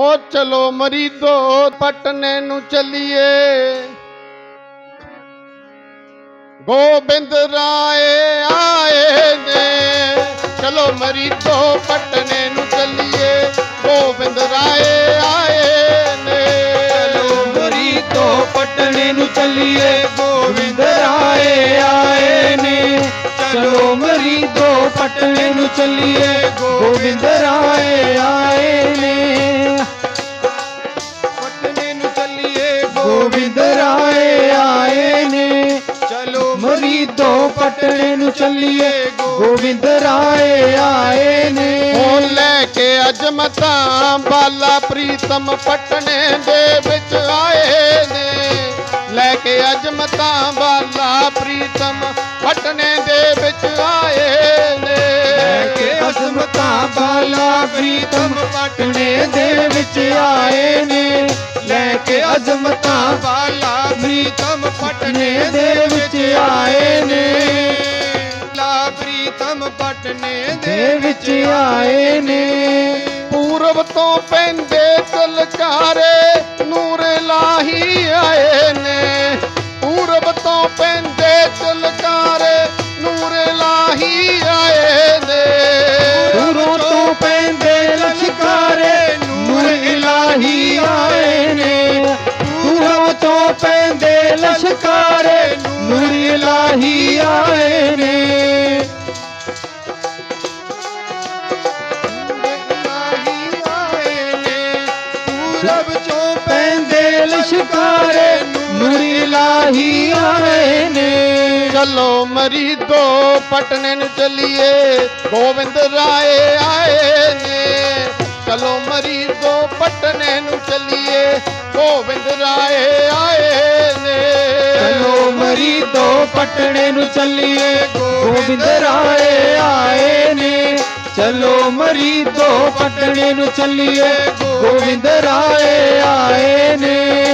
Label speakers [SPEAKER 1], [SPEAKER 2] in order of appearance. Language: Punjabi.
[SPEAKER 1] ਓ ਚਲੋ ਮਰੀਦੋ ਪਟਨੇ ਨੂੰ ਚੱਲੀਏ। ਗੋਬਿੰਦ ਰਾਏ ਆਏ ਨੇ। ਚਲੋ ਮਰੀਦੋ ਪਟਨੇ ਨੂੰ ਚੱਲੀਏ। ਗੋਬਿੰਦ ਰਾਏ ਆਏ ਨੇ।
[SPEAKER 2] ਚਲੋ ਮਰੀ ਤੋਂ ਪਟਨੇ ਨੂੰ ਚੱਲੀਏ। ਗੋਬਿੰਦ ਰਾਏ ਆਏ ਨੇ। ਚਲੋ ਮਰੀ ਤੋਂ ਪਟਨੇ ਨੂੰ ਚੱਲੀਏ। ਗੋਬਿੰਦ ਰਾਏ ਆਏ ਗੋਬਿੰਦ ਰਾਏ ਆਏ ਨੇ। ਚਲੋ ਮਰੀ ਤੋਂ ਪਟਨੇ ਨੂੰ ਚੱਲੀਏ। ਗੋਬਿੰਦ ਰਾਏ ਆਏ ਨੇ।
[SPEAKER 1] ਉਹ ਲੈ ਕੇ ਅਜਮਤਾਂ ਬਾਲਾ ਪ੍ਰੀਤਮ ਪਟਨੇ ਦੇ ਵਿੱਚ ਆਏ ਨੇ। ਲੈ ਕੇ ਅਜਮਤਾਂ ਬਾਲਾ ਪ੍ਰੀਤਮ ਪਟਨੇ ਦੇ ਵਿੱਚ ਆਏ ਨੇ।
[SPEAKER 2] ਲੈ ਕੇ ਅਜ਼ਮਤਾਂ ਬਾਲਾ ਪ੍ਰੀਤਮ ਪਟਨੇ ਅਜ਼ਮਤਾਂ ਬਾਲਾ ਪ੍ਰੀਤਮ ਪਟਨੇ ਦੇ ਵਿੱਚ ਆਏ ਨੇ। ਲਾ ਪ੍ਰੀਤਮ ਪਟਨੇ ਦੇ ਵਿੱਚ ਆਏ ਨੇ।
[SPEAKER 1] ਪੂਰਬ ਤੋਂ ਪੈਂਦੇ ਤਲਕਾਰੇ
[SPEAKER 2] ਲਸ਼ਕਾਰੇ ਨੂਰ ਇਲਾਹੀ ਆਏ ਨੇ। ਇਲਾਹੀ ਆਏ ਨੇ ਪੂਰਬ ਚੋਂ ਪੈਂਦੇ ਲਸ਼ਕਾਰੇ ਨੂਰ ਇਲਾਹੀ ਆਏ ਨੇ।
[SPEAKER 1] ਚਲੋ ਮਰੀਦੋ ਪਟਨੇ ਨੂੰ ਚੱਲੀਏ, ਗੋਬਿੰਦ ਰਾਏ ਆਏ ਨੇ। ਚਲੋ ਮਰੀਦੋ ਪਟਨੇ ਨੂੰ ਚੱਲੀਏ ਗੋਬਿੰਦ ਰਾਏ ਆਏ ਨੇ।
[SPEAKER 2] ਚਲੋ ਮਰੀਦੋ ਪਟਣੇ ਨੂੰ ਚੱਲੀਏ ਗੋਬਿੰਦ ਰਾਏ ਆਏ ਨੇ। ਚਲੋ ਮਰੀਦੋ ਪਟਣੇ ਨੂੰ ਚੱਲੀਏ ਗੋਬਿੰਦ ਰਾਏ ਆਏ ਨੇ।